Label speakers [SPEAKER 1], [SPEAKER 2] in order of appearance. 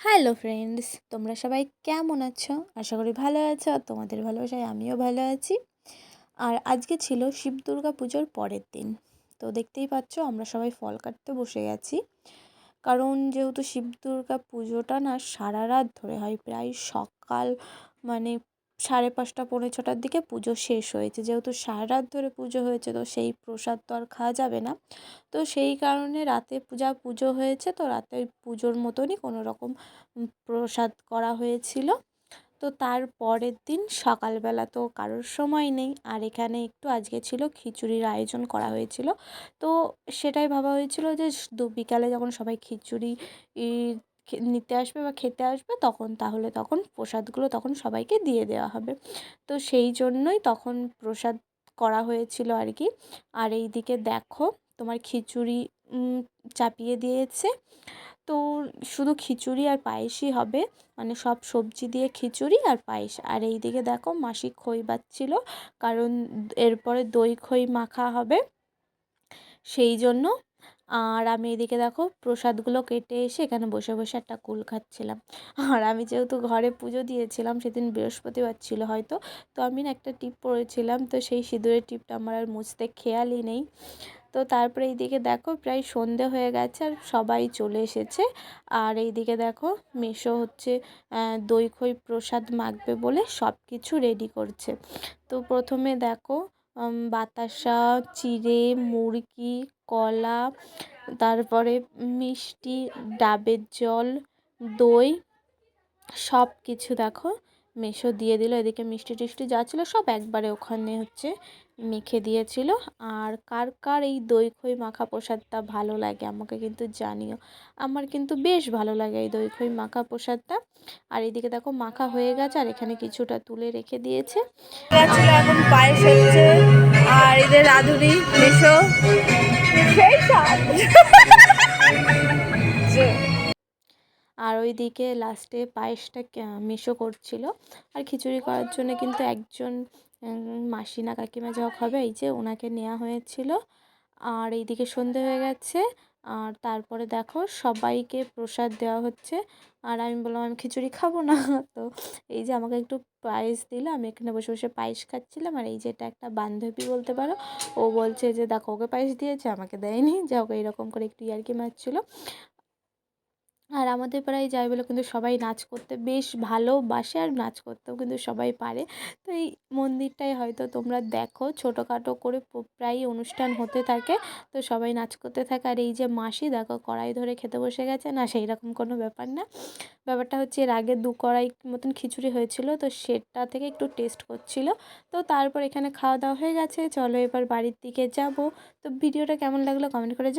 [SPEAKER 1] Hello friends, তোমরা সবাই কেমন আছো? আশা করি ভালো আছো, আর তোমাদের ভালোবাসায় আমিও ভালো আছি। আর আজকে ছিল শিব দুর্গা পুজোর পরের দিন। তো দেখতেই পাচ্ছ, আমরা সবাই ফল কাটতে বসে গেছি কারণ যেহেতু শিব দুর্গা পুজোটা না সারা রাত ধরে হয়, প্রায় সকাল মানে সাড়ে পাঁচটা, পৌনে ছটার দিকে পুজো শেষ হয়েছে। যেহেতু সারা রাত ধরে পুজো হয়েছে, তো সেই প্রসাদ তো আর খাওয়া যাবে না। তো সেই কারণে রাতে পূজা, পুজো হয়েছে। তো রাতে ওই পুজোর মতনই কোনো রকম প্রসাদ করা হয়েছিল। তো তার পরের দিন সকালবেলা তো কারোর সময় নেই। আর এখানে একটু আজকে ছিল খিচুড়ির আয়োজন করা হয়েছিল। তো সেটাই ভাবা হয়েছিল যে দু বিকালে যখন সবাই খিচুড়ি নিতে আসবে বা খেতে আসবে তখন, তাহলে তখন প্রসাদগুলো তখন সবাইকে দিয়ে দেওয়া হবে। তো সেই জন্যই তখন প্রসাদ করা হয়েছিল আর কি। আর এই দিকে দেখো তোমার খিচুড়ি চাপিয়ে দিয়েছে। তো শুধু খিচুড়ি আর পায়েসই হবে মানে সব সবজি দিয়ে খিচুড়ি আর পায়েস। আর এই দিকে দেখো মাসি খই বাচ্ছিল, কারণ এরপরে দই খই মাখা হবে। সেই জন্য আর আমি এদিকে দেখো প্রসাদগুলো কেটে এসে এখানে বসে বসে একটা কুল খাচ্ছিলাম। আর আমি যেহেতু ঘরে পুজো দিয়েছিলাম, সেদিন বৃহস্পতিবার ছিল হয়তো, তো আমি না একটা টিপ পরেছিলাম, তো সেই সিঁদুরের টিপটা আমার আর মুছতে খেয়ালই নেই। তো তারপরে এইদিকে দেখো প্রায় সন্ধে হয়ে গেছে আর সবাই চলে এসেছে। আর এইদিকে দেখো মেশো হচ্ছে দই খই প্রসাদ মাখবে বলে সব কিছু রেডি করছে। তো প্রথমে দেখো বাতাসা চিড়ে মুড়কি কলা তারপরে মিষ্টি ডাবের জল দই সব কিছু দেখো। মেশো দিয়ে দিল, এদিকে মিষ্টি টিষ্টি যা ছিল সব একবারে ওখানে হচ্ছে মেখে দিয়েছিল। আর কার কার এই দই খই মাখা প্রসাদটা ভালো লাগে আমাকে কিন্তু জানিও। আমার কিন্তু বেশ ভালো লাগে এই দই খই মাখা প্রসাদটা। আর এদিকে দেখো মাখা হয়ে গেছে, আর এখানে কিছুটা তুলে রেখে দিয়েছে। এখন পায়েস হচ্ছে, আর এদের রাধুনি, মেশো। ওইদিকে লাস্টে পায়েসটা মিশো করছিল। আর খিচুড়ি করার জন্য কিন্তু একজন মাসি না কাকিমা যা হবে, এই যে ওনাকে নেওয়া হয়েছিল। আর এইদিকে সন্ধে হয়ে গেছে। আর তারপরে দেখো সবাইকে প্রসাদ দেওয়া হচ্ছে। আর আমি বললাম, আমি খিচুড়ি খাব না। তো এই যে আমাকে একটু পায়েস দিল, আমি এখানে বসে বসে পায়েস খাচ্ছিলাম। আর এই যে এটা একটা বান্ধবী বলতে পারো, ও বলছে যে, দেখো, ওকে পায়েস দিয়েছে, আমাকে দেয়নি। যা ওকে এরকম করে একটু ইয়ার্কি মারছিলো। আর আমাদের পাড়ায় যাই বলে কিন্তু সবাই নাচ করতে বেশ ভালোবাসে আর নাচ করতেও কিন্তু সবাই পারে। তো এই মন্দিরটাই হয়তো তোমরা দেখো, ছোটোখাটো করে প্রায়ই অনুষ্ঠান হতে থাকে। তো সবাই নাচ করতে থাকে আর এই যে মাসি দেখো কড়াই ধরে খেতে বসে গেছে। না সেই রকম কোনো ব্যাপার না। ব্যাপারটা হচ্ছে এর আগে দু কড়াই মতন খিচুড়ি হয়েছিল, তো সেটা থেকে একটু টেস্ট করছিল। তো তারপর এখানে খাওয়া দাওয়া হয়ে গেছে। চলো এবার বাড়ির দিকে যাব। তো ভিডিওটা কেমন লাগল কমেন্ট করে